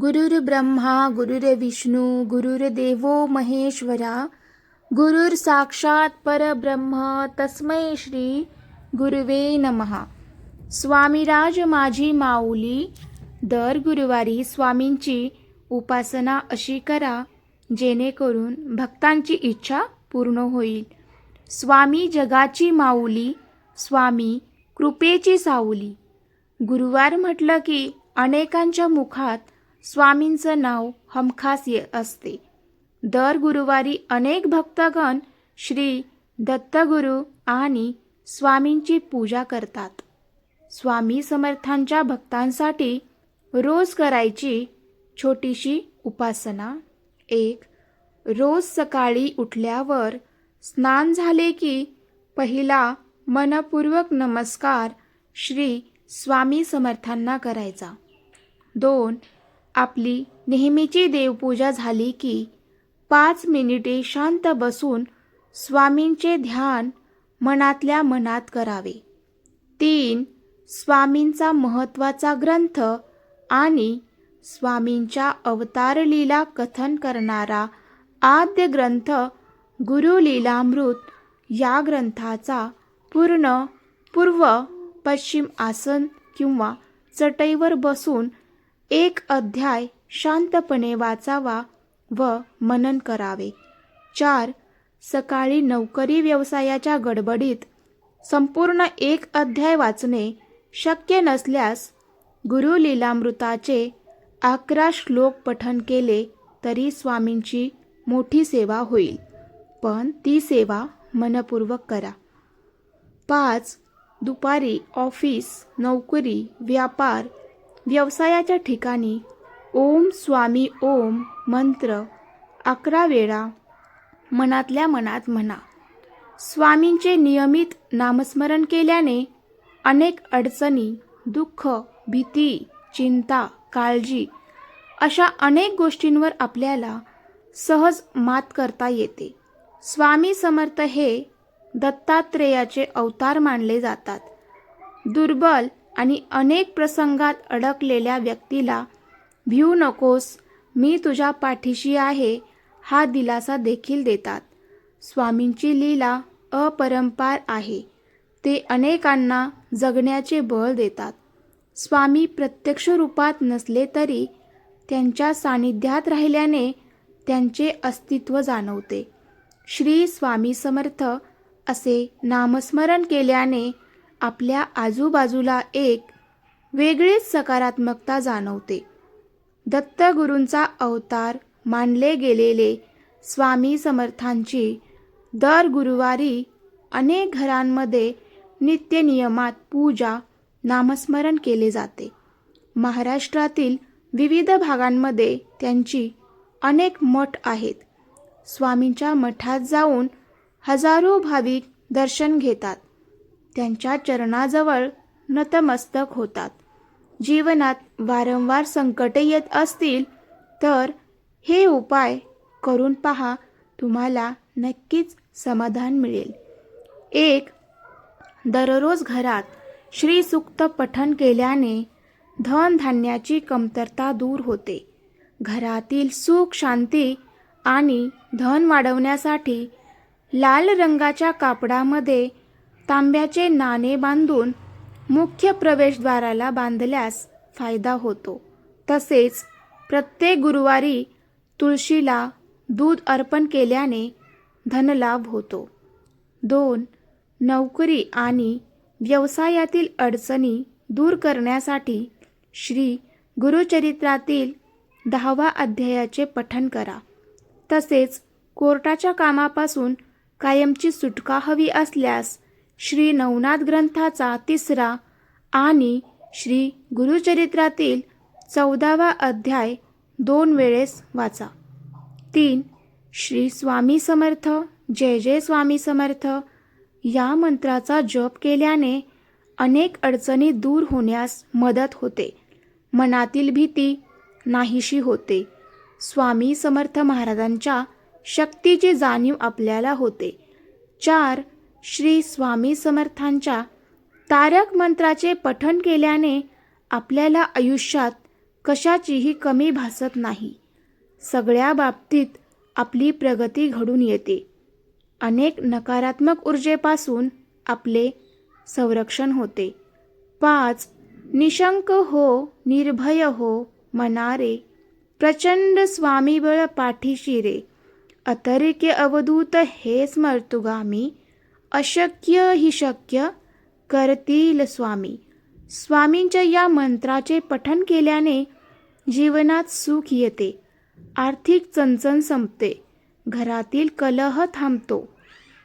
गुरुर्ब्रह्मा गुरुर्विष्णू गुरुर्देव महेश्वरा गुरुर साक्षात परब्रह्म तस्मै श्री गुरुवे नमहा स्वामीराज माझी माऊली दर गुरुवारी स्वामींची उपासना अशी करा जेणेकरून भक्तांची इच्छा पूर्ण होईल. स्वामी जगाची माऊली स्वामी कृपेची साऊली. गुरुवार म्हटलं की अनेकांच्या मुखात स्वामींचं नाव हमखास ये असते. दर गुरुवारी अनेक भक्तगण श्री दत्तगुरू आणि स्वामींची पूजा करतात. स्वामी समर्थांच्या भक्तांसाठी रोज करायची छोटीशी उपासना. एक रोज सकाळी उठल्यावर स्नान झाले की पहिला मनपूर्वक नमस्कार श्री स्वामी समर्थांना करायचा. दोन आपली नेहमीची देवपूजा झाली की पाच मिनिटे शांत बसून स्वामींचे ध्यान मनातल्या मनात करावे. तीन स्वामींचा महत्त्वाचा ग्रंथ आणि स्वामींच्या अवतारलीला कथन करणारा आद्य ग्रंथ गुरुलीलामृत या ग्रंथाचा पूर्ण पूर्व पश्चिम आसन किंवा चटईवर बसून एक अध्याय शांतपणे वाचावा व मनन करावे. चार सकाळी नोकरी व्यवसायाच्या गडबडीत संपूर्ण एक अध्याय वाचणे शक्य नसल्यास गुरु लीलामृताचे अकरा श्लोक पठन केले तरी स्वामींची मोठी सेवा होईल. पण ती सेवा मनपूर्वक करा. पाच दुपारी ऑफिस नोकरी व्यापार व्यवसायाच्या ठिकाणी ओम स्वामी ओम मंत्र अकरा वेळा मनातल्या मनात म्हणा. स्वामींचे नियमित नामस्मरण केल्याने अनेक अडचणी दुःख भीती चिंता काळजी अशा अनेक गोष्टींवर आपल्याला सहज मात करता येते. स्वामी समर्थ हे दत्तात्रेयाचे अवतार मानले जातात. दुर्बल आणि अनेक प्रसंगात अडकलेल्या व्यक्तीला भिऊ नकोस मी तुझ्या पाठीशी आहे हा दिलासा देखील देतात. स्वामींची लीला अपरंपार आहे. ते अनेकांना जगण्याचे बळ देतात. स्वामी प्रत्यक्ष रूपात नसले तरी त्यांच्या सानिध्यात राहिल्याने त्यांचे अस्तित्व जाणवते. श्री स्वामी समर्थ असे नामस्मरण केल्याने आपल्या आजूबाजूला एक वेगळीच सकारात्मकता जाणवते. दत्तगुरूंचा अवतार मानले गेलेले स्वामी समर्थांची दर गुरुवारी अनेक घरांमध्ये नित्यनियमात पूजा नामस्मरण केले जाते. महाराष्ट्रातील विविध भागांमध्ये त्यांची अनेक मठ आहेत. स्वामींच्या मठात जाऊन हजारो भाविक दर्शन घेतात. त्यांच्या चरणाजवळ नतमस्तक होतात. जीवनात वारंवार संकटे येत असतील तर हे उपाय करून पहा तुम्हाला नक्कीच समाधान मिळेल. एक दररोज घरात श्रीसुक्त पठण केल्याने धनधान्याची कमतरता दूर होते. घरातील सुख शांती आणि धन वाढवण्यासाठी लाल रंगाच्या कापडामध्ये तांब्याचे नाणे बांधून मुख्य प्रवेशद्वाराला बांधल्यास फायदा होतो. तसेच प्रत्येक गुरुवारी तुळशीला दूध अर्पण केल्याने धनलाभ होतो. दोन नोकरी आणि व्यवसायातील अडचणी दूर करण्यासाठी श्री गुरुचरित्रातील दहावा अध्यायाचे पठण करा. तसेच कोर्टाच्या कामापासून कायमची सुटका हवी असल्यास श्री नवनाथ ग्रंथाचा तिसरा आणि श्री गुरुचरित्रातील चौदावा अध्याय दोन वेळेस वाचा. तीन श्री स्वामी समर्थ जय जय स्वामी समर्थ या मंत्राचा जप केल्याने अनेक अडचणी दूर होण्यास मदत होते. मनातील भीती नाहीशी होते. स्वामी समर्थ महाराजांच्या शक्तीची जाणीव आपल्याला होते. चार श्री स्वामी समर्थांच्या तारक मंत्राचे पठण केल्याने आपल्याला आयुष्यात कशाचीही कमी भासत नाही. सगळ्या बाबतीत आपली प्रगती घडून येते. अनेक नकारात्मक ऊर्जेपासून आपले संरक्षण होते. पाच निशंक हो निर्भय हो मनारे प्रचंड स्वामीबळ पाठीशी रे अतर्क्य अवधूत हे स्मर्तुगामी अशक्य ही शक्य करतील स्वामी. स्वामींच्या या मंत्राचे पठन केल्याने जीवनात सुख येते. आर्थिक चणचण संपते. घरातील कलह थांबतो.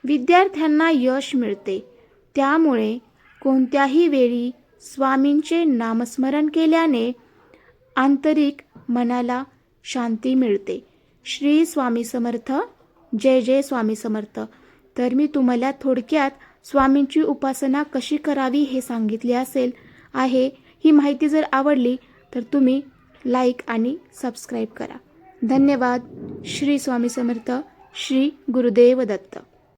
विद्यार्थ्यांना यश मिळते. त्यामुळे कोणत्याही वेळी स्वामींचे नामस्मरण केल्याने आंतरिक मनाला शांती मिळते. श्री स्वामी समर्थ. जय जय स्वामी समर्थ. तर मी तुम्हाला थोडक्यात स्वामींची उपासना कशी करावी हे सांगितले असेल आहे. ही माहिती जर आवडली तर तुम्ही लाईक आणि सबस्क्राईब करा. धन्यवाद. श्री स्वामी समर्थ. श्री गुरुदेव दत्त.